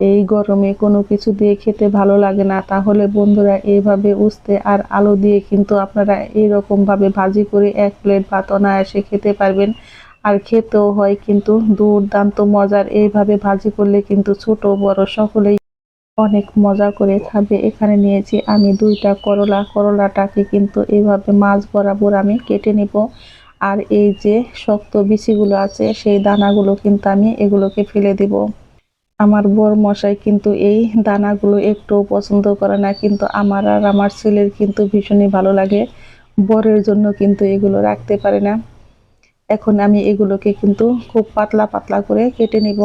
এই গরমে কোনো কিছু দিয়ে খেতে ভালো লাগে না। তাহলে বন্ধুরা এইভাবে উস্তে আর আলু দিয়ে কিন্তু আপনারা এইরকম ভাবে ভাজি করে এক প্লেট ভাত অনায়াসে খেতে পারবেন। আর খেতেও হয় কিন্তু দুর্দান্ত মজার। এইভাবে ভাজি করলে কিন্তু ছোট, বড় সকলেই অনেক মজা করে খাবে। এখানে নিয়েছি আমি দুইটা করলা। করলাটাকে কিন্তু এইভাবে মাছ বরাবর আমি কেটে নিব। আর এই যে শক্ত বিচিগুলো আছে, সেই দানাগুলো কিন্তু আমি এগুলোকে ফেলে দিব। আমার বর মশাই কিন্তু এই দানাগুলো একটু পছন্দ করে না, কিন্তু আমার আর আমার ছেলের কিন্তু ভীষণই ভালো লাগে। বরের জন্য কিন্তু এগুলো রাখতে পারে না। এখন আমি এগুলোকে কিন্তু খুব পাতলা পাতলা করে কেটে নিব।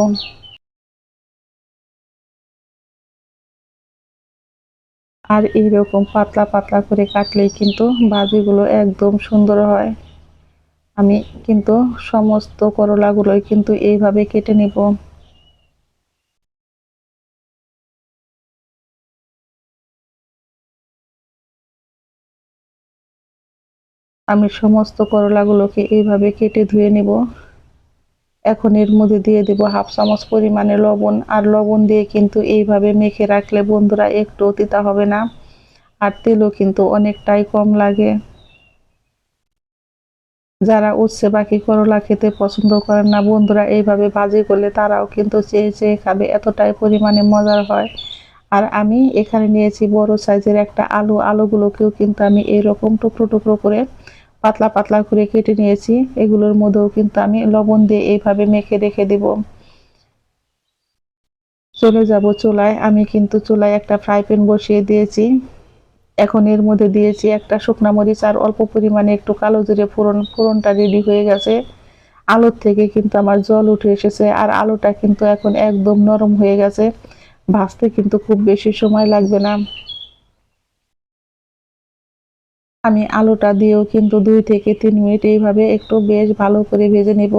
আর এইরকম পাতলা পাতলা করে কাটলেই কিন্তু ভাজিগুলো একদম সুন্দর হয়। আমি কিন্তু সমস্ত করলাগুলোই কিন্তু এইভাবে কেটে নিব। আমি সমস্ত করলাগুলোকে এইভাবে কেটে ধুয়ে নেব। এখন এর মধ্যে দিয়ে দেব হাফ চামচ পরিমাণে লবণ, আর লবণ দিয়ে কিন্তু এইভাবে মেখে রাখলে বন্ধুরা একটু তিতা হবে না, আর তেলও কিন্তু অনেকটাই কম লাগে। যারা উচ্ছে বাকি করলা খেতে পছন্দ করেন না, বন্ধুরা এইভাবে ভাজি করলে তারাও কিন্তু চেয়ে চেয়ে খাবে, এতটাই পরিমাণে মজার হয়। আর আমি এখানে নিয়েছি বড় সাইজের একটা আলু। আলুগুলোকেও কিন্তু আমি এইরকম টুকরো টুকরো করে পাতলা পাতলা করে কেটে নিয়েছি। এগুলোর মধ্যেও কিন্তু আমি লবণ দিয়ে এইভাবে মেখে রেখে দেব। চলে যাব চুলায়। আমি কিন্তু চুলায় একটা ফ্রাই প্যান বসিয়ে দিয়েছি। এখন এর মধ্যে দিয়েছি একটা শুকনা মরিচ আর অল্প পরিমাণে একটু কালো জিরে ফোড়ন। ফোড়নটা রেডি হয়ে গেছে। আলুর থেকে কিন্তু আমার জল উঠে এসেছে। আর আলুটা কিন্তু এখন একদম নরম হয়ে গেছে। ভাজতে কিন্তু খুব বেশি সময় লাগবে না। আমি আলুটা দিয়েও কিন্তু দুই থেকে তিন মিনিট এইভাবে একটু বেশ ভালো করে ভেজে নেব।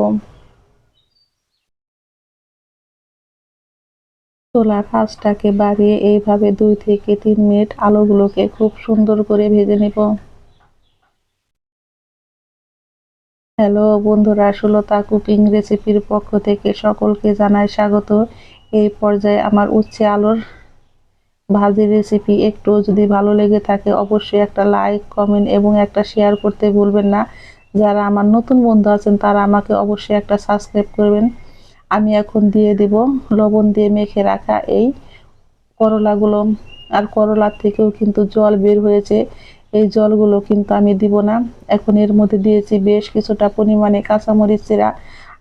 চোলার আঁচটাকে বাড়িয়ে এইভাবে দুই থেকে তিন মিনিট আলুগুলোকে খুব সুন্দর করে ভেজে নেব। হ্যালো বন্ধুরা, সুলতা কুকিং রেসিপির পক্ষ থেকে সকলকে জানাই স্বাগত। এই পর্যায়ে আমার উচ্ছে আলুর ভাজি রেসিপি একটু যদি ভালো লেগে থাকে, অবশ্যই একটা লাইক কমেন্ট এবং একটা শেয়ার করতে ভুলবেন না। যারা আমার নতুন বন্ধু আছেন, তারা আমাকে অবশ্যই একটা সাবস্ক্রাইব করবেন। আমি এখন দিয়ে দেব লবণ দিয়ে মেখে রাখা এই করলাগুলো। আর করলার থেকেও কিন্তু জল বের হয়েছে। এই জলগুলো কিন্তু আমি দিব না। এখন এর মধ্যে দিয়েছি বেশ কিছুটা পরিমাণে কাঁচামরিচ চেরা।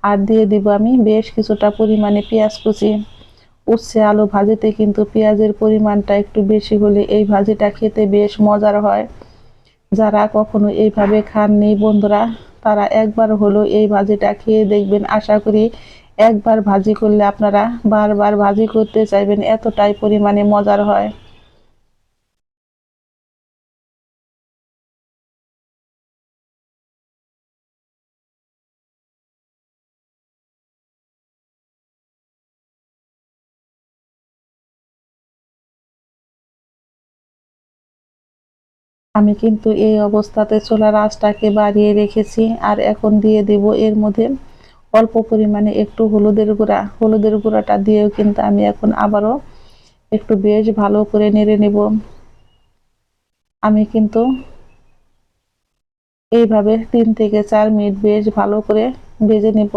আর দিয়ে দিব আমি বেশ কিছুটা পরিমাণে পেঁয়াজ কুচি। উচ্ছে আলু ভাজিতে কিন্তু পেঁয়াজের পরিমাণটা একটু বেশি হলে এই ভাজিটা খেতে বেশ মজার হয়। যারা কখনো এইভাবে খাননি বন্ধুরা, তারা একবার হলো এই ভাজিটা খেয়ে দেখবেন। আশা করি একবার ভাজি করলে আপনারা বারবার ভাজি করতে চাইবেন। এতটাই পরিমাণে মজার হয়। আমি কিন্তু এই অবস্থাতে চুলার আঁচটাকে বাড়িয়ে রেখেছি, আর এখন দিয়ে দেব এর মধ্যে অল্প পরিমাণে একটু হলুদের গুঁড়া। হলুদের গুঁড়াটা দিয়েও কিন্তু আমি এখন আবারও একটু বেশ ভালো করে নেড়ে নেব। আমি কিন্তু এইভাবে তিন থেকে চার মিনিট বেশ ভালো করে ভেজে নেব।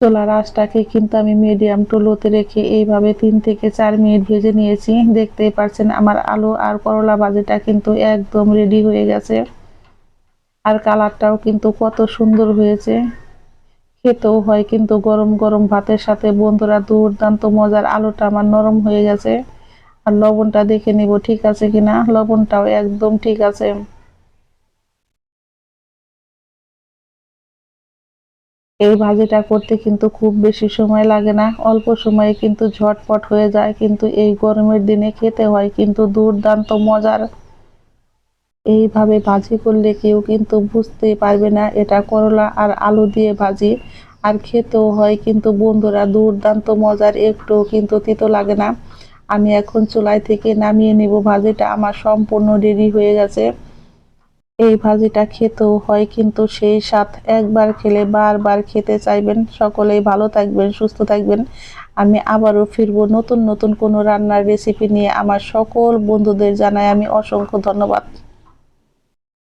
চোলার আঁচটাকে কিন্তু আমি মিডিয়াম টু লোতে রেখে এইভাবে তিন থেকে চার মিনিট ভেজে নিয়েছি। দেখতেই পাচ্ছেন আমার আলু আর করলা ভাজিটা কিন্তু একদম রেডি হয়ে গেছে। আর কালারটাও কিন্তু কত সুন্দর হয়েছে। খেতেও হয় কিন্তু গরম গরম ভাতের সাথে। বন্ধুরা, দুর্দান্ত মজার আলুটা আমার নরম হয়ে গেছে। আর লবণটা দেখে নিব ঠিক আছে কিনা? লবণটাও একদম ঠিক আছে। এই ভাজিটা করতে কিন্তু খুব বেশি সময় লাগে না। অল্প সময়ে কিন্তু ঝটপট হয়ে যায়, কিন্তু এই গরমের দিনে খেতে হয় কিন্তু দুর্দান্ত মজার। এইভাবে ভাজি করলে কেউ কিন্তু বুঝতেই পারবে না এটা করলা আর আলু দিয়ে ভাজি। আর খেতেও হয় কিন্তু বন্ধুরা, দুর্দান্ত মজার একটু কিন্তু তিতো লাগে না। আমি এখন চুলায় থেকে নামিয়ে নেব ভাজিটা, আমার সম্পূর্ণ রেডি হয়ে গেছে। এই ভাজিটা খেতেও হয়, কিন্তু সেই স্বাদ একবার খেলে বারবার খেতে চাইবেন। সকলেই ভালো থাকবেন, সুস্থ থাকবেন। আমি আবারও ফিরব নতুন নতুন কোনো রান্নার রেসিপি নিয়ে। আমার সকল বন্ধুদের জানাই আমি অসংখ্য ধন্যবাদ।